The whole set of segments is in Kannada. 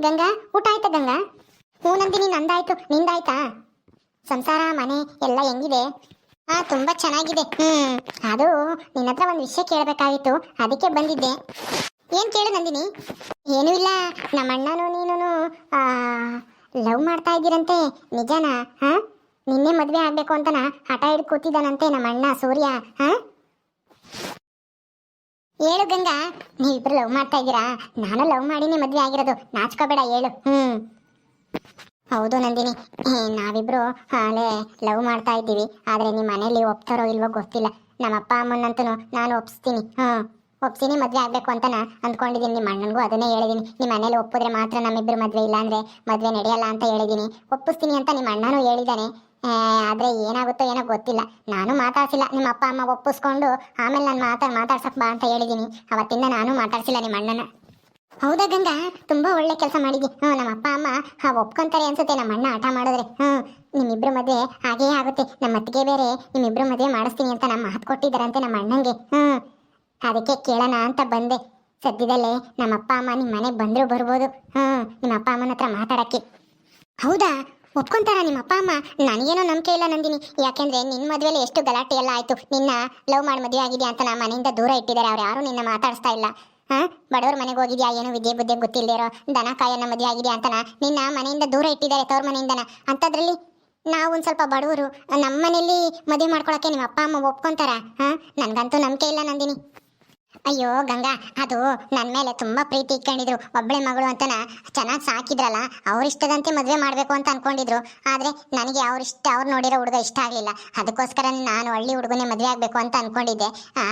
ಗಂಗಾ, ಊಟ ಆಯ್ತಾ ಗಂಗಾ? ಹ್ಞೂ ನಂದಿನಿ, ನಂದಾಯ್ತು. ನಿಂದಾಯ್ತಾ? ಸಂಸಾರ, ಮನೆ ಎಲ್ಲ ಹೆಂಗಿದೆ? ಹಾ ತುಂಬಾ ಚೆನ್ನಾಗಿದೆ. ಹ್ಮ್. ಅದು ನಿನ್ನ ಹತ್ರ ಒಂದು ವಿಷಯ ಕೇಳಬೇಕಾಗಿತ್ತು. ಅದಕ್ಕೆ ಬಂದಿದ್ದೆ. ಏನ್ ಕೇಳು ನಂದಿನಿ? ಏನೂ ಇಲ್ಲ. ನಮ್ಮ ಅಣ್ಣನು ನೀನು ಲವ್ ಮಾಡ್ತಾ ಇದ್ದೀರಂತೆ. ನಿಜನಾ? ಹಾ? ನಿನ್ನೆ ಮದ್ವೆ ಆಗ್ಬೇಕು ಅಂತನ? ಹಠ ಹಿಡ್ದು ಕೂತಿದ್ದಾನಂತೆ ನಮ್ಮ ಅಣ್ಣ ಸೂರ್ಯ. ಹಾ? ಹೇಳು ಗಂಗಾ ನೀವಿಬ್ರು ಲವ್ ಮಾಡ್ತಾ ಇದ್ದೀರಾ? ನಾನು ಲವ್ ಮಾಡಿನೇ ಮದ್ವೆ ಆಗಿರೋದು. ನಾಚ್ಕೋಬೇಡ ಹೇಳು. ಹ್ಮ್. ಹೌದು ನಂದಿನಿ. ನಾವಿಬ್ರು ಅಲ್ಲೇ ಲವ್ ಮಾಡ್ತಾ ಇದ್ದೀವಿ. ಆದ್ರೆ ನಿಮ್ಮ ಮನೇಲಿ ಒಪ್ತಾರೋ ಇಲ್ವೋ ಗೊತ್ತಿಲ್ಲ. ನಮ್ಮ ಅಪ್ಪ ಅಮ್ಮನಂತೂ ನಾನು ಒಪ್ಸ್ತೀನಿ. ಹಾ ಒಪ್ಸಿನಿ ಮದ್ವೆ ಆಗ್ಬೇಕು ಅಂತನ ಅಂದ್ಕೊಂಡಿದ್ದೀನಿ. ನಿಮ್ಮ ಅಣ್ಣನಿಗೂ ಅದನ್ನೇ ಹೇಳಿದೀನಿ ನಿಮ್ಮ ಮನೇಲಿ ಒಪ್ಪಿದ್ರೆ ಮಾತ್ರ ನಮ್ಮಿಬ್ರು ಮದ್ವೆ ಇಲ್ಲ ಅಂದ್ರೆ ಮದ್ವೆ ನಡೆಯಲ್ಲ ಅಂತ ಹೇಳಿದೀನಿ ಒಪ್ಪಿಸ್ತೀನಿ ಅಂತ ನಿಮ್ಮ ಅಣ್ಣನೂ ಹೇಳಿದಾನೆ ಆ, ಆದ್ರೆ ಏನಾಗುತ್ತೋ ಏನೋ ಗೊತ್ತಿಲ್ಲ. ನಾನು ಮಾತಾಡ್ಸಿಲ್ಲ. ನಿಮ್ಮ ಅಪ್ಪ, ಅಮ್ಮ ಒಪ್ಪಿಸ್ಕೊಂಡು ಆಮೇಲೆ ನಾನು ಮಾತಾ ಮಾತಾಡ್ಸಕ್ ಬಾ ಅಂತ ಹೇಳಿದ್ದೀನಿ ಅವತ್ತಿಂದ ನಾನು ಮಾತಾಡ್ಸಿಲ್ಲ ನಿಮ್ಮ ಅಣ್ಣನ. ಹೌದಾ ಗಂಗಾ? ತುಂಬಾ ಒಳ್ಳೆ ಕೆಲಸ ಮಾಡಿದ್ವಿ ಹ್ಞೂ ನಮ್ಮ ಅಪ್ಪ, ಅಮ್ಮ, ಹಾ, ಒಪ್ಕೊಂತಾರೆ ಅನ್ಸುತ್ತೆ. ನಮ್ಮ ಅಣ್ಣ ಆಟ ಮಾಡಿದ್ರೆ. ಹ್ಞೂ ನಿಮ್ಮಿಬ್ರು ಮದುವೆ ಹಾಗೇ ಆಗುತ್ತೆ. ನಮ್ಮ ಅತ್ತಿಗೆ ಬೇರೆ, ನಿಮ್ಮಿಬ್ರು ಮದುವೆ ಮಾಡಿಸ್ತೀನಿ ಅಂತ ನಮ್ಮ ಮಾತು ಕೊಟ್ಟಿದ್ದಾರಂತೆ ನಮ್ಮ ಅಣ್ಣಂಗೆ. ಹ್ಞೂ ಅದಕ್ಕೆ ಕೇಳೋಣ ಅಂತ ಬಂದೆ. ಸದ್ಯದಲ್ಲೇ ನಮ್ಮ ಅಪ್ಪ, ಅಮ್ಮ ನಿಮ್ಮ ಮನೆಗೆ ಬಂದರೂ ಬರ್ಬೋದು. ಹ್ಞೂ ನಿಮ್ಮ ಅಪ್ಪ, ಅಮ್ಮನ ಹತ್ರ ಮಾತಾಡೋಕ್ಕೆ. ಹೌದಾ? ಒಪ್ಕೊಂತಾರ ನಿಮ್ಮ ಅಪ್ಪ ಅಮ್ಮ? ನನಗೇನೋ ನಂಬಿಕೆ ಇಲ್ಲ ನಂದಿನಿ. ಯಾಕೆಂದ್ರೆ ನಿನ್ನ ಮದುವೆಲಿ ಎಷ್ಟು ಗಲಾಟೆ ಎಲ್ಲ ಆಯ್ತು. ನಿನ್ನ ಲವ್ ಮಾಡಿ ಮದುವೆ ಆಗಿದೆಯಾ ಅಂತ ನಮ್ಮ ಮನೆಯಿಂದ ದೂರ ಇಟ್ಟಿದ್ದಾರೆ. ಅವ್ರು ಯಾರು ನಿನ್ನ ಮಾತಾಡಿಸ್ತಾ ಇಲ್ಲ. ಹಾ ಬಡವ್ರ ಮನೆಗೆ ಹೋಗಿದ್ಯಾ? ಏನೋ ವಿದ್ಯೆ ಬುದ್ಧಿ ಗೊತ್ತಿಲ್ಲದಿರೋ ದನ ಕಾಯನ್ನ ಮದುವೆ ಆಗಿದೆಯಾ ಅಂತನ ನಿನ್ನ ಮನೆಯಿಂದ ದೂರ ಇಟ್ಟಿದ್ದಾರೆ ತವ್ರ ಮನೆಯಿಂದನ. ಅಂಥದ್ರಲ್ಲಿ ನಾವು ಒಂದು ಸ್ವಲ್ಪ ಬಡವರು. ನಮ್ಮ ಮನೇಲಿ ಮದುವೆ ಮಾಡ್ಕೊಳಕ್ಕೆ ನಿಮ್ಮ ಅಪ್ಪ ಅಮ್ಮ ಒಪ್ಕೊಂತಾರ? ಹಾ ನನಗಂತೂ ನಂಬಿಕೆ ಇಲ್ಲ ನಂದಿನಿ. ಅಯ್ಯೋ, ಗಂಗಾ, ಅದು ನನ್ನ ಮೇಲೆ ತುಂಬಾ ಪ್ರೀತಿ ಇಟ್ಕೊಂಡಿದ್ರು. ಒಬ್ಬಳೆ ಮಗಳು ಅಂತನ ಚೆನ್ನಾಗಿ ಸಾಕಿದ್ರಲ್ಲ ಅವ್ರ ಇಷ್ಟದಂತೆ ಮದುವೆ ಮಾಡಬೇಕು ಅಂತ ಅನ್ಕೊಂಡಿದ್ರು. ಆದ್ರೆ ನನಗೆ ಅವ್ರ ಇಷ್ಟ ಅವ್ರು ನೋಡಿರೋ ಹುಡುಗ ಇಷ್ಟ ಆಗಲಿಲ್ಲ. ಅದಕ್ಕೋಸ್ಕರ ನಾನು ಹಳ್ಳಿ ಹುಡುಗನೇ ಮದುವೆ ಆಗಬೇಕು ಅಂತ ಅನ್ಕೊಂಡಿದ್ದೆ.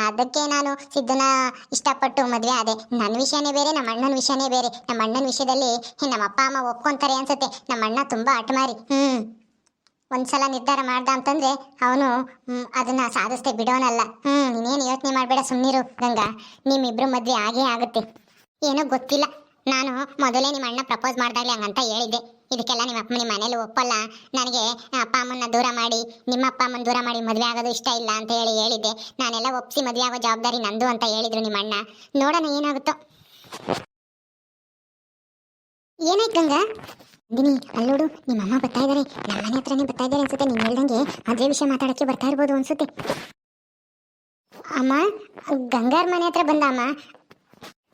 ಅದಕ್ಕೆ ನಾನು ಸಿದ್ದನ ಇಷ್ಟಪಟ್ಟು ಮದುವೆ ಆದೆ. ನನ್ನ ವಿಷಯನೇ ಬೇರೆ ನಮ್ಮ ಅಣ್ಣನ ವಿಷಯನೇ ಬೇರೆ. ನಮ್ಮ ಅಣ್ಣನ ವಿಷಯದಲ್ಲಿ ನಮ್ಮ ಅಪ್ಪ, ಅಮ್ಮ ಒಪ್ಕೊಂತಾರೆ ಅನ್ಸುತ್ತೆ. ನಮ್ಮ ಅಣ್ಣ ತುಂಬಾ ಹಠಮಾರಿ ಹ್ಮ್. ಒಂದ್ಸಲ ನಿರ್ಧಾರ ಮಾಡ್ದ ಅಂತಂದ್ರೆ ಅವನು ಅದನ್ನ ಸಾಧಿಸ್ದೆ ಬಿಡೋನಲ್ಲ. ಹ್ಮ್, ನೀನೇನು ಯೋಚನೆ ಮಾಡಬೇಡ ಸುಮ್ಮನಿರು ಗಂಗಾ. ನಿಮ್ಮಿಬ್ರು ಮದ್ವೆ ಆಗೇ ಆಗುತ್ತೆ. ಏನೋ ಗೊತ್ತಿಲ್ಲ. ನಾನು ಮೊದಲೇ ನಿಮ್ಮ ಅಣ್ಣ ಪ್ರಪೋಸ್ ಮಾಡ್ದಾಗ್ಲಿ ಹಂಗಂತ ಹೇಳಿದ್ದೆ. ಇದಕ್ಕೆಲ್ಲ ನಿಮ್ಮ ಅಪ್ಪ ನಿಮ್ಮ ಮನೇಲಿ ಒಪ್ಪಲ್ಲ. ನನಗೆ ಅಪ್ಪ ಅಮ್ಮನ ದೂರ ಮಾಡಿ, ನಿಮ್ಮ ಅಪ್ಪ ಅಮ್ಮನ ದೂರ ಮಾಡಿ ಮದುವೆ ಆಗೋದು ಇಷ್ಟ ಇಲ್ಲ ಅಂತ ಹೇಳಿ ಹೇಳಿದ್ದೆ. ನಾನೆಲ್ಲ ಒಪ್ಸಿ ಮದುವೆ ಆಗೋ ಜವಾಬ್ದಾರಿ ನಂದು ಅಂತ ಹೇಳಿದ್ರು ನಿಮ್ಮ ಅಣ್ಣ. ನೋಡೋಣ ಏನಾಗುತ್ತೋ. ಏನಾಯ್ತು ಗಂಗಾ? ದಿನಿ ಅಲ್ಲೋಡು ನಿಮ್ಮ ಅಮ್ಮ ಬರ್ತಾ ಇದಾರೆ. ನಮ್ಮ ಹತ್ರನೇ ಬರ್ತಾ ಇದ್ದಾರೆ ಅನ್ಸುತ್ತೆ. ನೀನ್ ಹೇಳ್ದಂಗೆ ಅದೇ ವಿಷಯ ಮಾತಾಡಕ್ಕೆ ಬರ್ತಾ ಇರ್ಬೋದು ಅನ್ಸುತ್ತೆ. ಅಮ್ಮ, ಗಂಗಾರ್ ಮನೆ ಹತ್ರ ಬಂದ ಅಮ್ಮ.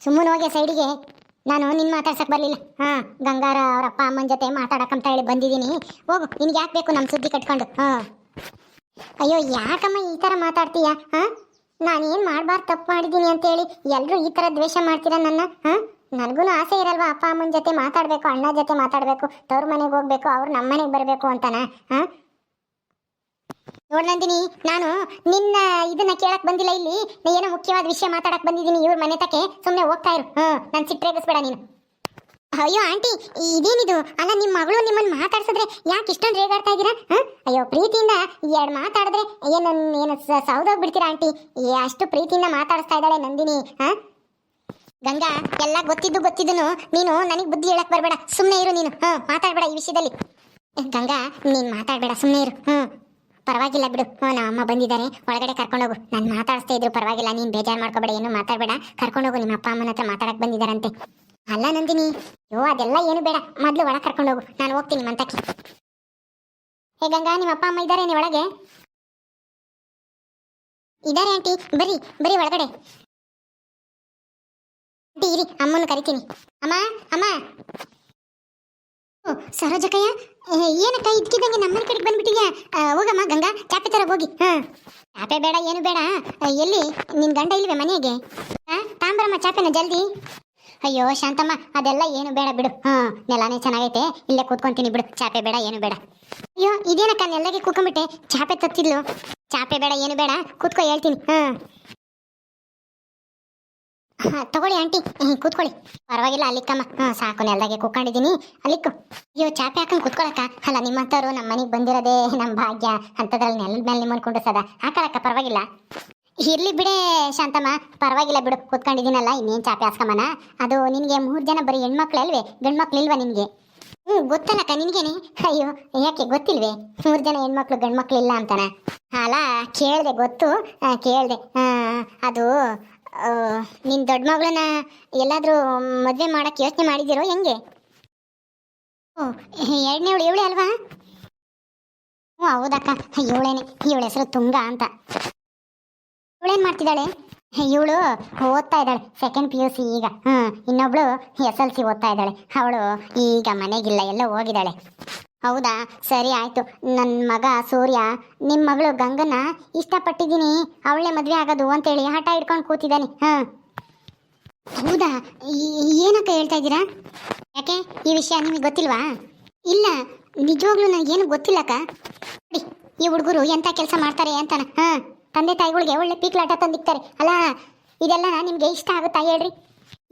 ಸುಮ್ಮನೆ ಹೋಗಿ ಸೈಡಿಗೆ ನಾನು ನಿನ್ ಮಾತಾಡ್ಸಕ್ ಬರ್ಲಿಲ್ಲ. ಹಾ, ಗಂಗಾರ ಅವ್ರ ಅಪ್ಪ ಅಮ್ಮನ ಜೊತೆ ಮಾತಾಡಕಂತ ಹೇಳಿ ಬಂದಿದ್ದೀನಿ. ಹೋಗು, ನಿನ್ಗೆ ಯಾಕೆ ಬೇಕು ನಮ್ಮ ಸುದ್ದಿ ಕಟ್ಕೊಂಡು? ಹಾ. ಅಯ್ಯೋ, ಯಾಕಮ್ಮ ಈ ತರ ಮಾತಾಡ್ತೀಯ? ಹಾ? ನಾನು ಏನ್ ಮಾಡ್ಬಾರ್ದು, ತಪ್ಪು ಮಾಡಿದ್ದೀನಿ ಅಂತೇಳಿ ಎಲ್ಲರೂ ಈ ತರ ದ್ವೇಷ ಮಾಡ್ತೀರಾ ನನ್ನ? ಹಾ? ನನಗೂ ಆಸೆ ಇರಲ್ವಾ ಅಪ್ಪ ಅಮ್ಮನ ಜೊತೆ ಮಾತಾಡಬೇಕು, ಅಣ್ಣ ಜೊತೆ ಮಾತಾಡಬೇಕು, ತವ್ರ ಮನೆಗೆ ಹೋಗ್ಬೇಕು, ಅವ್ರು ನಮ್ಮ ಮನೆಗೆ ಬರಬೇಕು ಅಂತಾನ, ಹಾಂ? ನೋಡ್ ನಂದಿನಿ, ನಾನು ನಿನ್ನ ಇದನ್ನ ಕೇಳಕ್ ಬಂದಿಲ್ಲ ಇಲ್ಲಿ ಏನೋ ಮುಖ್ಯವಾದ ವಿಷಯ ಮಾತಾಡಕ್ ಬಂದಿದ್ದೀನಿ ಇವ್ರ ಮನೆ ತಕ್ಕೆ ಸುಮ್ಮನೆ ಹೋಗ್ತಾ ಇರು ಹ್ಞೂ ನಾನು ಸಿಟ್ರೇಗಿಸ್ಬೇಡ ನೀನು. ಅಯ್ಯೋ ಆಂಟಿ, ಇದೇನಿದು? ಅಲ್ಲ ನಿಮ್ಮ ಮಗಳು ನಿಮ್ಮನ್ನ ಮಾತಾಡ್ಸಿದ್ರೆ ಯಾಕೆ ಇಷ್ಟೊಂದು ರೇಗಾಡ್ತಾ ಇದ್ದೀರಾ ಹ? ಅಯ್ಯೋ, ಪ್ರೀತಿಯಿಂದ ಎರಡು ಮಾತಾಡಿದ್ರೆ ಏನು ಏನು ಸೌದೋಗ್ಬಿಡ್ತೀರಾ ಆಂಟಿ? ಅಷ್ಟು ಪ್ರೀತಿಯಿಂದ ಮಾತಾಡಿಸ್ತಾ ಇದ್ದಾಳೆ ನಂದಿನಿ, ಹಾ? ಗಂಗಾ, ಎಲ್ಲ ಗೊತ್ತಿದ್ದು ಗೊತ್ತಿದ್ದನು. ನೀನು ನನಗೆ ಬುದ್ಧಿ ಹೇಳಕ್ ಬರಬೇಡ. ಸುಮ್ಮನೆ ಇರು ನೀನು. ಹ್ಞೂ ಮಾತಾಡಬೇಡ ಈ ವಿಷಯದಲ್ಲಿ. ಗಂಗಾ, ನೀನು ಮಾತಾಡಬೇಡ ಸುಮ್ಮನೆ ಇರು. ಹ್ಞೂ ಪರವಾಗಿಲ್ಲ ಬಿಡು. ಹ್ಞೂ ನಮ್ಮ ಅಮ್ಮ ಬಂದಿದ್ದಾರೆ. ಒಳಗಡೆ ಕರ್ಕೊಂಡೋಗು ನಾನು ಮಾತಾಡಿಸ್ತಾ ಇದ್ರು ಪರವಾಗಿಲ್ಲ, ನೀನು ಬೇಜಾರು ಮಾಡ್ಕೋಬೇಡ, ಏನು ಮಾತಾಡಬೇಡ. ಕರ್ಕೊಂಡೋಗು ನಿಮ್ಮ ಅಪ್ಪ ಅಮ್ಮನ ಹತ್ರ ಮಾತಾಡಕ್ ಬಂದಿದ್ದಾರಂತೆ. ಅಲ್ಲ ನಂದಿನಿ, ಯೋ, ಅದೆಲ್ಲ ಏನು ಬೇಡ. ಮೊದಲು ಒಳಗೆ ಕರ್ಕೊಂಡೋಗು ನಾನು ಹೋಗ್ತೀನಿ ಮಂತಕ್ಕೆ ಹೇ ಗಂಗಾ, ನಿಮ್ಮ ಅಪ್ಪ ಅಮ್ಮ ಇದ್ದಾರೆ ಒಳಗೆ? ಇದ್ದಾರೆ ಆಂಟಿ. ಬರಿ ಬರೀ ಒಳಗಡೆ. ಆಂಟಿ ಇರಿ ಅಮ್ಮನ ಕರಿತೀನಿ. ಅಮ್ಮ ಅಮ್ಮ. ಓ, ಸರೋಜಕ್ಕಯ್ಯ ಏನಕ್ಕ ಇದ್ಕಿದ್ದಂಗೆ ನಮ್ಮನೆ ಕಡೆಗೆ ಬಂದ್ಬಿಟ್ಟಿದ್ಯಾ? ಹೋಗಮ್ಮ ಗಂಗಾ ಚಾಪೆ ತರ ಹೋಗಿ. ಹಾ. ಚಾಪೆ ಬೇಡ ಏನು ಬೇಡ. ಎಲ್ಲಿ? ನಿನ್ ಗಂಡ ಇಲ್ವೇ ಮನೆಗೆ? ಹಾ ತಾಂಬರಮ್ಮ ಚಾಪೆನ ಜಲ್ದಿ. ಅಯ್ಯೋ ಶಾಂತಮ್ಮ ಅದೆಲ್ಲ ಏನು ಬೇಡ ಬಿಡು. ಹಾ ನೆಲಾನೇ ಚೆನ್ನಾಗೈತೆ. ಇಲ್ಲೇ ಕೂತ್ಕೊಂತೀನಿ ಬಿಡು. ಚಾಪೆ ಬೇಡ ಏನು ಬೇಡ. ಅಯ್ಯೋ ಇದೇನಕ್ಕ ನೆಲ್ಲಗೆ ಕೂತ್ಕೊಂಡ್ಬಿಟ್ಟೆ? ಚಾಪೆ ತತ್ತಿದ್ಲು. ಚಾಪೆ ಬೇಡ ಏನು ಬೇಡ. ಕೂತ್ಕೋ ಹೇಳ್ತೀನಿ. ಹಾ. ಹಾ, ತಗೊಳ್ಳಿ ಆಂಟಿ. ಕೂತ್ಕೊಳ್ಳಿ. ಪರವಾಗಿಲ್ಲ ಅಲ್ಲಿಕ್ಕಮ್ಮ ಹಾ ಸಾಕು, ನೆಲ್ದಾಗೆ ಕೂತ್ಕೊಂಡಿದ್ದೀನಿ ಅಲ್ಲಿಕ್ಕು. ಅಯ್ಯೋ, ಚಾಪೆ ಹಾಕೊಂಡು ಕೂತ್ಕೊಳಕ್ಕ? ಅಲ್ಲ, ನಿಮ್ಮಂಥವ್ರು ನಮ್ಮ ಮನೆಗೆ ಬಂದಿರೋದೇ ನಮ್ಮ ಭಾಗ್ಯ. ಅಂಥದ್ರಲ್ಲಿ ನೆಲದ ಮೇಲೆ ನಿಮ್ಮನ್ನು ಸದಾ. ಹಾಕಳಕ್ಕ ಪರವಾಗಿಲ್ಲ. ಇರ್ಲಿ ಬಿಡೆ, ಶಾಂತಮ್ಮ. ಪರವಾಗಿಲ್ಲ ಬಿಡು. ಕೂತ್ಕೊಂಡಿದ್ದೀನಲ್ಲ, ಇನ್ನೇನು ಚಾಪೆ ಹಾಸ್ಕೊಂಬನ ಅದು ನಿನಗೆ ಮೂರು ಜನ ಬರೀ ಹೆಣ್ಮಕ್ಳು ಅಲ್ವೇ ಗಂಡ್ಮಕ್ಳು ಇಲ್ವಾ ನಿನಗೆ? ಹ್ಞೂ ಗೊತ್ತಲ್ಲಕ್ಕ, ನಿನಗೇನೆ? ಅಯ್ಯೋ, ಯಾಕೆ ಗೊತ್ತಿಲ್ವೇ? ಮೂರು ಜನ ಹೆಣ್ಮಕ್ಳು ಗಂಡ್ಮಕ್ಳು ಇಲ್ಲ ಅಂತಾನ? ಅಲ್ಲ, ಕೇಳಿದೆ, ಗೊತ್ತು. ಕೇಳಿದೆ. ಅದು ಆ, ನಿನ್ ದೊಡ್ಡ ಮಗಳನ್ನ ಎಲ್ಲಾದ್ರೂ ಮದುವೆ ಮಾಡಕ್ ಯೋಚನೆ ಮಾಡಿದಿರೋ ಹೆಂಗೆ? ಓ ಎರಡನೇ ಇವಳು ಇವಳೆ ಅಲ್ವಾ? ಹ್ಞೂ ಹೌದಕ್ಕ. ಇವಳೇನೆ ಇವಳ ಹೆಸರು ತುಂಗ ಅಂತ. ಇವಳೇನು ಮಾಡ್ತಿದ್ದಾಳೆ? ಇವಳು ಓದ್ತಾ ಇದ್ದಾಳೆ. ಸೆಕೆಂಡ್ ಪಿ ಯು ಸಿ ಈಗ. ಹ್ಞೂ ಇನ್ನೊಬ್ಳು ಎಸ್ ಎಲ್ ಸಿ ಓದ್ತಾ ಇದ್ದಾಳೆ. ಅವಳು ಈಗ ಮನೆಗಿಲ್ಲ ಎಲ್ಲ ಹೋಗಿದ್ದಾಳೆ. ಹೌದಾ? ಸರಿ ಆಯ್ತು. ನನ್ನ ಮಗ ಸೂರ್ಯ ನಿಮ್ಮ ಮಗಳು ಗಂಗನ ಇಷ್ಟಪಟ್ಟಿದ್ದೀನಿ. ಅವಳೇ ಮದುವೆ ಆಗೋದು ಅಂತೇಳಿ ಹಠ ಹಿಡ್ಕೊಂಡು ಕೂತಿದ್ದಾನೆ. ಹಾಂ. ಹೌದಾ? ಏನಕ್ಕ ಹೇಳ್ತಾ ಇದ್ದೀರಾ? ಯಾಕೆ? ಈ ವಿಷಯ ನಿಮಗೆ ಗೊತ್ತಿಲ್ವಾ? ಇಲ್ಲ, ನಿಜವಾಗ್ಲೂ ನನಗೇನು ಗೊತ್ತಿಲ್ಲಕ್ಕ. ನೋಡಿ ಈ ಹುಡುಗರು ಎಂಥ ಕೆಲಸ ಮಾಡ್ತಾರೆ ಅಂತಾನ. ಹಾ. ತಂದೆ ತಾಯಿಗಳಿಗೆ ಒಳ್ಳೆ ಪೀಕ್ಲಾಟ ತಂದಿಕ್ತಾರೆ. ಅಲ್ಲ, ಇದೆಲ್ಲ ನಿಮಗೆ ಇಷ್ಟ ಆಗುತ್ತಾ ಹೇಳ್ರಿ.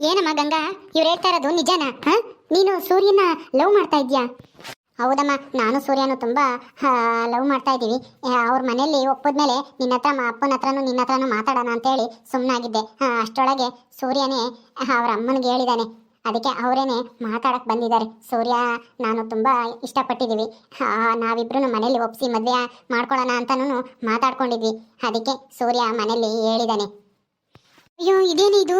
ಏನಮ್ಮ ಗಂಗಾ, ಇವ್ರು ಹೇಳ್ತಾ ಇರೋದು ನಿಜನಾ? ಹಾ? ನೀನು ಸೂರ್ಯನ ಲವ್ ಮಾಡ್ತಾ ಇದ್ಯಾ ಹೌದಮ್ಮ, ನಾನು ಸೂರ್ಯನು ತುಂಬ ಲವ್ ಮಾಡ್ತಾ ಇದ್ದೀವಿ ಅವ್ರ ಮನೆಯಲ್ಲಿ ಒಪ್ಪದ್ಮೇಲೆ ನಿನ್ನ ಹತ್ರ ಅಪ್ಪನ ಹತ್ರನೂ ನಿನ್ನ ಹತ್ರನೂ ಮಾತಾಡೋಣ ಅಂತೇಳಿ ಸುಮ್ಮನಾಗಿದ್ದೆ ಅಷ್ಟರೊಳಗೆ ಸೂರ್ಯನೇ ಅವ್ರ ಅಮ್ಮನಿಗೆ ಹೇಳಿದ್ದಾನೆ ಅದಕ್ಕೆ ಅವರೇನೆ ಮಾತಾಡಕ್ಕೆ ಬಂದಿದ್ದಾರೆ. ಸೂರ್ಯ, ನಾನು ತುಂಬ ಇಷ್ಟಪಟ್ಟಿದ್ದೀವಿ. ನಾವಿಬ್ರು ಮನೇಲಿ ಒಪ್ಪಿಸಿ ಮದುವೆ ಮಾಡ್ಕೊಳ್ಳೋಣ ಅಂತನೂ ಮಾತಾಡ್ಕೊಂಡಿದ್ವಿ. ಅದಕ್ಕೆ ಸೂರ್ಯ ಮನೇಲಿ ಹೇಳಿದ್ದಾನೆ ಅಯ್ಯೋ, ಇದೇನಿದು? ಇದು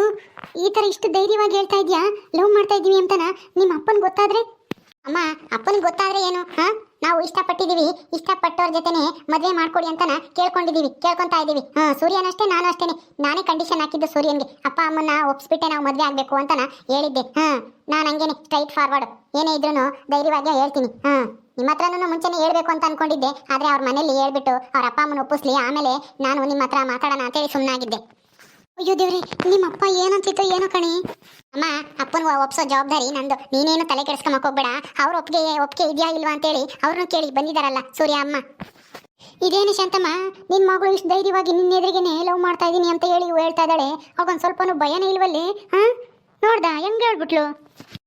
ಈ ಥರ ಇಷ್ಟು ಧೈರ್ಯವಾಗಿ ಹೇಳ್ತಾ ಇದೆಯಾ? ಲವ್ ಮಾಡ್ತಾ ಇದ್ದೀವಿ ಅಂತನ? ನಿಮ್ಮ ಅಪ್ಪನ ಗೊತ್ತಾದ್ರೆ ಅಮ್ಮ, ಅಪ್ಪನಿಗೆ ಗೊತ್ತಾದ್ರೆ ಏನು? ಹಾ? ನಾವು ಇಷ್ಟಪಟ್ಟಿದ್ದೀವಿ. ಇಷ್ಟಪಟ್ಟವ್ರ ಜೊತೆನೆ ಮದುವೆ ಮಾಡ್ಕೊಡಿ ಅಂತನ ಕೇಳ್ಕೊಂಡಿದ್ದೀವಿ, ಕೇಳ್ಕೊಂತಾ ಇದ್ದೀವಿ. ಹಾ ಸೂರ್ಯನಷ್ಟೇ ನಾನು ಅಷ್ಟೇನೆ. ನಾನೇ ಕಂಡೀಷನ್ ಹಾಕಿದ್ದು ಸೂರ್ಯನ್ಗೆ. ಅಪ್ಪ ಅಮ್ಮನ ಒಪ್ಸ್ಬಿಟ್ಟೆ ನಾವು ಮದುವೆ ಆಗಬೇಕು ಅಂತನ ಹೇಳಿದ್ದೆ. ಹಾ, ನಾನು ಹಂಗೇನೆ ಸ್ಟ್ರೈಟ್ ಫಾರ್ವರ್ಡ್ ಏನೇ ಇದ್ರೂ ಧೈರ್ಯವಾಗಿ ಹೇಳ್ತೀನಿ. ಹಾ ನಿಮ್ಮ ಹತ್ರನೂ ಮುಂಚೆನೆ ಹೇಳ್ಬೇಕು ಅಂತ ಅನ್ಕೊಂಡಿದ್ದೆ. ಆದ್ರೆ ಅವ್ರ ಮನೇಲಿ ಹೇಳ್ಬಿಟ್ಟು ಅವ್ರ ಅಪ್ಪ ಅಮ್ಮನ ಒಪ್ಪಿಸ್ಲಿ. ಆಮೇಲೆ ನಾನು ನಿಮ್ಮ ಹತ್ರ ಮಾತಾಡೋಣ ಅಂತೇಳಿ ಸುಮ್ಮನಾಗಿದ್ದೆ ಅಯ್ಯೋ ದೇವ್ರಿ, ನಿಮ್ಮ ಅಪ್ಪ ಏನಂತಿತ್ತು ಏನೋ ಕಣಿ. ಅಮ್ಮ, ಅಪ್ಪನ ಒಪ್ಸೋ ಜವಾಬ್ದಾರಿ ನಂದು. ನೀನೇನು ತಲೆ ಕೆಡಿಸ್ಕೊಂಬಕ್ ಹೋಗ್ಬೇಡ. ಅವ್ರ ಒಪ್ಪಿಗೆ ಒಪ್ಪಿಗೆ ಇದೆಯಾ ಇಲ್ವಾ ಅಂತೇಳಿ ಅವ್ರನ್ನೂ ಕೇಳಿ ಬಂದಿದಾರಲ್ಲ, ಸೂರ್ಯ ಅಮ್ಮ. ಇದೇನು ಶಾಂತಮ್ಮ ನಿನ್ನ ಮಗಳು ಇಷ್ಟು ಧೈರ್ಯವಾಗಿ ನಿನ್ನ ಎದುರಿಗೇನೆ ಲವ್ ಮಾಡ್ತಾ ಇದ್ದೀನಿ ಅಂತ ಹೇಳಿ ಹೇಳ್ತಾ ಇದ್ದಾಳೆ. ಅವಾಗೊಂದು ಸ್ವಲ್ಪನೂ ಭಯನೇ ಇಲ್ವಲ್ಲಿ? ಹಾ? ನೋಡ್ದ, ಹೆಂಗೆ ಹೇಳ್ಬಿಟ್ಲು?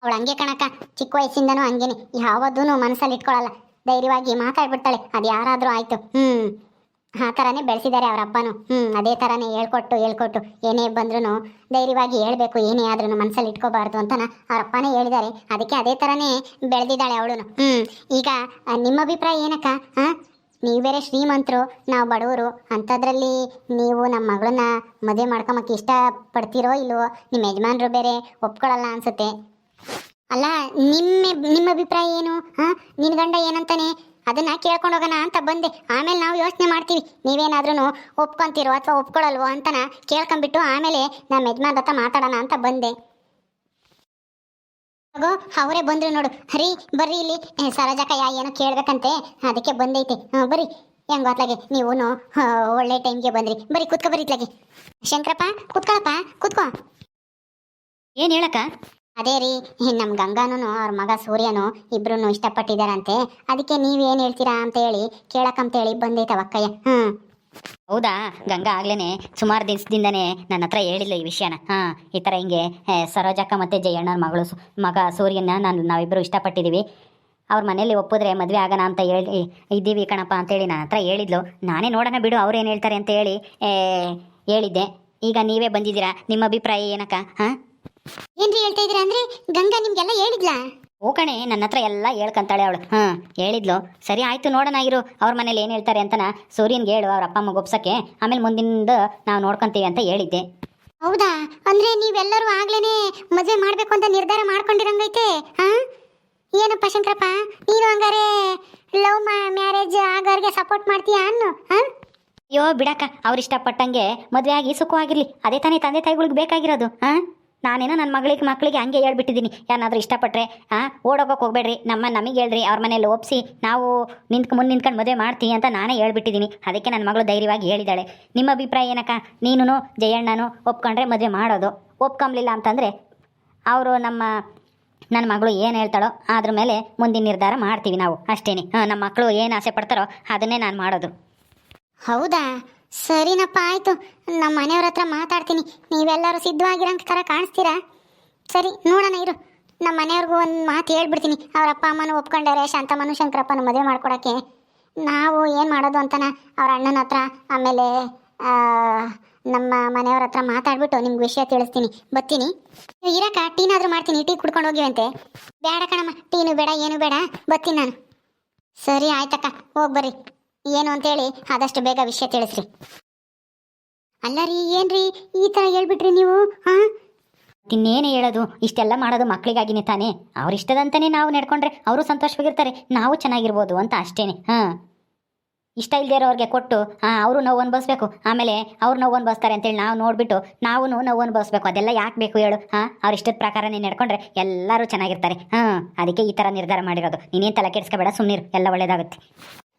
ಅವಳು ಹಂಗೆ ಕಣಕ್ಕ, ಚಿಕ್ಕ ವಯಸ್ಸಿಂದನು ಹಂಗೇನೆ. ಯಾವತ್ತೂ ಮನಸ್ಸಲ್ಲಿ ಇಟ್ಕೊಳ್ಳಲ್ಲ ಧೈರ್ಯವಾಗಿ ಮಾತಾಡ್ಬಿಡ್ತಾಳೆ. ಅದು ಯಾರಾದರೂ ಆಯ್ತು. ಹ್ಮ್. ಆ ಥರನೇ ಬೆಳೆಸಿದ್ದಾರೆ ಅವ್ರ ಅಪ್ಪನು ಹ್ಞೂ ಅದೇ ಥರನೇ ಹೇಳ್ಕೊಟ್ಟು ಹೇಳ್ಕೊಟ್ಟು, ಏನೇ ಬಂದ್ರೂ ಧೈರ್ಯವಾಗಿ ಹೇಳಬೇಕು, ಏನೇ ಆದ್ರೂ ಮನಸ್ಸಲ್ಲಿ ಇಟ್ಕೋಬಾರ್ದು ಅಂತನ ಅವ್ರ ಅಪ್ಪನೇ ಹೇಳಿದ್ದಾರೆ. ಅದಕ್ಕೆ ಅದೇ ಥರನೇ ಬೆಳೆದಿದ್ದಾಳೆ ಅವಳು ಹ್ಞೂ ಈಗ ನಿಮ್ಮ ಅಭಿಪ್ರಾಯ ಏನಕ್ಕ? ಹಾಂ ನೀವು ಬೇರೆ ಶ್ರೀಮಂತರು, ನಾವು ಬಡವರು, ಅಂಥದ್ರಲ್ಲಿ ನೀವು ನಮ್ಮ ಮಗಳನ್ನ ಮದುವೆ ಮಾಡ್ಕೊಂಬಕ್ಕೆ ಇಷ್ಟಪಡ್ತೀರೋ ಇಲ್ವೋ, ನಿಮ್ಮ ಯಜಮಾನರು ಬೇರೆ ಒಪ್ಕೊಳ್ಳಲ್ಲ ಅನ್ಸುತ್ತೆ. ಅಲ್ಲ, ನಿಮ್ಮ ನಿಮ್ಮ ಅಭಿಪ್ರಾಯ ಏನು? ಹಾಂ ನಿನ್ ಗಂಡ ಏನಂತಾನೆ? ಅದನ್ನ ಕೇಳ್ಕೊಂಡು ಹೋಗೋಣ ಅಂತ ಬಂದೆ. ಆಮೇಲೆ ನಾವು ಯೋಚನೆ ಮಾಡ್ತೀವಿ. ನೀವೇನಾದ್ರೂ ಒಪ್ಕೊಂತೀರೋ ಅಥವಾ ಒಪ್ಕೊಳ್ಳಲ್ವೋ ಅಂತನ ಕೇಳ್ಕೊಂಬಿಟ್ಟು ಆಮೇಲೆ ನಮ್ಮ ಯಜಮಾನ್ ಹತ್ರ ಮಾತಾಡೋಣ ಅಂತ ಬಂದೆ. ಅವರೇ ಬಂದ್ರು ನೋಡು. ಹರಿ ಬರ್ರಿ ಇಲ್ಲಿ. ಸರಜಕ ಯಾ ಏನೋ ಕೇಳ್ಬೇಕಂತೆ. ಅದಕ್ಕೆ ಬಂದೈತೆ. ಹಾ, ಬರ್ರಿ. ಹೆಂಗೋ ಅತ್ಲಾಗೆ ನೀವು ಒಳ್ಳೆ ಟೈಮ್ಗೆ ಬಂದ್ರಿ. ಬರೀ ಕುತ್ಕೊ ಬರೀತ್ಲಾಗೆ ಶಂಕರಪ್ಪ ಕುತ್ಕೊಳಪ್ಪ ಕುತ್ಕೋ. ಏನ್ ಹೇಳಕ್ಕ? ಅದೇ ರೀ ನಮ್ಮ ಗಂಗಾನು ಅವ್ರ ಮಗ ಸೂರ್ಯನು ಇಬ್ರು ಇಷ್ಟಪಟ್ಟಿದ್ದಾರಂತೆ. ಅದಕ್ಕೆ ನೀವೇನು ಹೇಳ್ತೀರಾ ಅಂತ ಹೇಳಿ ಕೇಳಕ್ಕಂತೇಳಿ ಹೇಳಿ ಹ್ಞೂ ಹೌದಾ? ಗಂಗಾ ಆಗ್ಲೇನೆ ಸುಮಾರು ದಿವಸದಿಂದನೇ ನನ್ನ ಹತ್ರ ಹೇಳಿಲ್ಲ ಈ ವಿಷಯನ. ಹಾಂ, ಈ ಥರ ಹಿಂಗೆ ಸರೋಜಕ್ಕ ಮತ್ತೆ ಜಯಣ್ಣನ ಮಗಳು ಮಗ ಸೂರ್ಯನ ನಾನು ನಾವಿಬ್ಬರು ಇಷ್ಟಪಟ್ಟಿದ್ದೀವಿ ಅವ್ರ ಮನೇಲಿ ಒಪ್ಪಿದ್ರೆ ಮದುವೆ ಆಗೋಣ ಅಂತ ಹೇಳಿ, ಇದ್ದೀವಿ ಕಣಪ್ಪ ಅಂತೇಳಿ ನನ್ನ ಹತ್ರ ಹೇಳಿದ್ಲು. ನಾನೇ ನೋಡೋಣ ಬಿಡು, ಅವ್ರು ಏನು ಹೇಳ್ತಾರೆ ಅಂತ ಹೇಳಿ ಹೇಳಿದ್ದೆ. ಈಗ ನೀವೇ ಬಂದಿದ್ದೀರಾ? ನಿಮ್ಮ ಅಭಿಪ್ರಾಯ ಏನಕ್ಕ? ಹಾಂ? ಏನ್ರಿ ಹೇಳ್ತಾ ಇದ್ದೀರಾ ಅಂದ್ರೆ ಗಂಗಾ ನಿಮ್ಗೆಲ್ಲ ಹೇಳಿದ್ಲಾ? ಓ ಕಣೆ ನನ್ನ ಹತ್ರ ಎಲ್ಲ ಹೇಳ್ಕಂತಾಳೆ ಅವಳು. ಹಾಂ ಹೇಳಿದ್ಲು. ಸರಿ ಆಯ್ತು ನೋಡೋಣ ಇರು. ಅವ್ರ ಮನೇಲಿ ಏನು ಹೇಳ್ತಾರೆ ಅಂತನ ಸೂರ್ಯನ್ಗೆ ಹೇಳು ಅವ್ರ ಅಪ್ಪ ಅಮ್ಮ ಒಪ್ಸಕ್ಕೆ. ಆಮೇಲೆ ಮುಂದಿನ ನಾವು ನೋಡ್ಕೊಂತೀವಿ ಅಂತ ಹೇಳಿದ್ದೆ. ಹೌದಾ? ಅಂದ್ರೆ ನೀವೆಲ್ಲರೂ ಆಗ್ಲೇನೆ ಮದುವೆ ಮಾಡ್ಬೇಕು ಅಂತ ನಿರ್ಧಾರ ಮಾಡ್ಕೊಂಡಿರಂಗೈತೆ? ಹಾ? ಏನಪ್ಪ ಶಂಕರಪ್ಪ ನೀನು ಹಂಗಾರೆ ಲವ್ ಮ್ಯಾರೇಜ್ ಆಗೋರ್ಗೆ ಸಪೋರ್ಟ್ ಮಾಡ್ತೀಯಾ ಅನ್ನು? ಹಾ? ಅಯ್ಯೋ ಬಿಡಕ್ಕ. ಅವ್ರು ಇಷ್ಟಪಟ್ಟಂಗೆ ಮದುವೆ ಆಗಿ ಸುಖವಾಗಿರ್ಲಿ. ಅದೇ ತಾನೇ ತಂದೆ ತಾಯಿಗಳಿಗೆ ಬೇಕಾಗಿರೋದು. ಹಾಂ? ನಾನೇನೋ ನನ್ನ ಮಗಳಿಗೆ ಮಕ್ಕಳಿಗೆ ಹಂಗೆ ಹೇಳ್ಬಿಟ್ಟಿದ್ದೀನಿ. ಯಾರಾದರೂ ಇಷ್ಟಪಟ್ಟರೆ ಹಾಂ ಓಡೋಗೋಕೆ ಹೋಗ್ಬೇಡ್ರಿ. ನಮ್ಮ ನಮಗೆ ಹೇಳ್ರಿ, ಅವ್ರ ಮನೇಲಿ ಒಪ್ಸಿ, ನಾವು ನಿಂತ್ಕ, ಮುಂದೆ ನಿಂತ್ಕೊಂಡು ಮದುವೆ ಮಾಡ್ತೀವಿ ಅಂತ ನಾನೇ ಹೇಳ್ಬಿಟ್ಟಿದ್ದೀನಿ. ಅದಕ್ಕೆ ನನ್ನ ಮಗಳು ಧೈರ್ಯವಾಗಿ ಹೇಳಿದ್ದಾಳೆ ನಿಮ್ಮ ಅಭಿಪ್ರಾಯ ಏನಕ್ಕ? ನೀನು ಜಯಣ್ಣನೂ ಒಪ್ಕೊಂಡ್ರೆ ಮದುವೆ ಮಾಡೋದು. ಒಪ್ಕೊಂಬಲಿಲ್ಲ ಅಂತಂದರೆ, ಅವರು ನಮ್ಮ ನನ್ನ ಮಗಳು ಏನು ಹೇಳ್ತಾಳೋ ಅದ್ರ ಮೇಲೆ ಮುಂದಿನ ನಿರ್ಧಾರ ಮಾಡ್ತೀವಿ ನಾವು. ಅಷ್ಟೇನೆ. ಹಾಂ ನಮ್ಮ ಮಕ್ಕಳು ಏನು ಆಸೆ ಪಡ್ತಾರೋ ಅದನ್ನೇ ನಾನು ಮಾಡೋದು. ಹೌದಾ? ಸರಿನಪ್ಪ, ಆಯ್ತು. ನಮ್ಮ ಮನೆಯವ್ರ ಹತ್ರ ಮಾತಾಡ್ತೀನಿ. ನೀವೆಲ್ಲರೂ ಸಿದ್ಧವಾಗಿರೋಂಥ ಥರ ಕಾಣಿಸ್ತೀರಾ? ಸರಿ, ನೋಡೋಣ, ಇರು. ನಮ್ಮ ಮನೆಯವ್ರಿಗೂ ಒಂದು ಮಾತು ಹೇಳ್ಬಿಡ್ತೀನಿ. ಅವ್ರ ಅಪ್ಪ, ಅಮ್ಮನ ಒಪ್ಕೊಂಡಾರೆ ಶಾಂತಮ್ಮನು ಶಂಕರಪ್ಪನ ಮದುವೆ ಮಾಡ್ಕೊಡೋಕ್ಕೆ. ನಾವು ಏನು ಮಾಡೋದು ಅಂತನ ಅವ್ರ ಅಣ್ಣನ ಹತ್ರ, ಆಮೇಲೆ ನಮ್ಮ ಮನೆಯವ್ರ ಹತ್ರ ಮಾತಾಡ್ಬಿಟ್ಟು ನಿಮ್ಗೆ ವಿಷಯ ತಿಳಿಸ್ತೀನಿ. ಬರ್ತೀನಿ? ಇರಕ್ಕ, ಟೀನಾದರೂ ಮಾಡ್ತೀನಿ. ಟೀ ಕುಡ್ಕೊಂಡು ಹೋಗಿವಂತೆ. ಬೇಡ ಕಣಮ್ಮ, ಟೀನು ಬೇಡ, ಏನು ಬೇಡ. ಬರ್ತೀನಿ ನಾನು. ಸರಿ, ಆಯ್ತಕ್ಕ. ಹೋಗಿ ಬರ್ರಿ. ಏನು ಅಂತೇಳಿ ಆದಷ್ಟು ಬೇಗ ವಿಷಯ ತಿಳಿಸ್ರಿ. ಅಲ್ಲ ರೀ ಏನ್ರಿ ಈ ತರ ಹೇಳ್ಬಿಟ್ರಿ ನೀವು? ಹಾ ಇನ್ನೇನು ಹೇಳೋದು? ಇಷ್ಟೆಲ್ಲ ಮಾಡೋದು ಮಕ್ಕಳಿಗಾಗಿನೇ ತಾನೇ. ಅವ್ರ ಇಷ್ಟದಂತಾನೆ ನಾವು ನಡ್ಕೊಂಡ್ರೆ ಅವರು ಸಂತೋಷವಾಗಿರ್ತಾರೆ. ನಾವು ಚೆನ್ನಾಗಿರ್ಬೋದು ಅಂತ ಅಷ್ಟೇನೆ. ಹಾ. ಇಷ್ಟ ಇಲ್ಲದೆ ಇರೋರಿಗೆ ಕೊಟ್ಟು ಹಾಂ ಅವರು ನೋವು ಅನುಭವಿಸ್ಬೇಕು ಆಮೇಲೆ ಅವ್ರು ನೋವು ಅನುಭವಿಸ್ತಾರೆ ಅಂತೇಳಿ ನಾವು ನೋಡ್ಬಿಟ್ಟು ನಾವು ನೋವು ಅನುಭವಿಸ್ಬೇಕು ಅದೆಲ್ಲ ಯಾಕೆ ಬೇಕು ಹೇಳು? ಹಾಂ ಅವ್ರ ಇಷ್ಟದ ಪ್ರಕಾರನೇ ನಡ್ಕೊಂಡ್ರೆ ಎಲ್ಲರೂ ಚೆನ್ನಾಗಿರ್ತಾರೆ. ಹಾಂ, ಅದಕ್ಕೆ ಈ ಥರ ನಿರ್ಧಾರ ಮಾಡಿರೋದು. ನೀನೇನು ತಲೆ ಕೆಡಿಸ್ಕೋಬೇಡ ಸುಮ್ಮನಿರು ಎಲ್ಲ ಒಳ್ಳೇದಾಗುತ್ತೆ.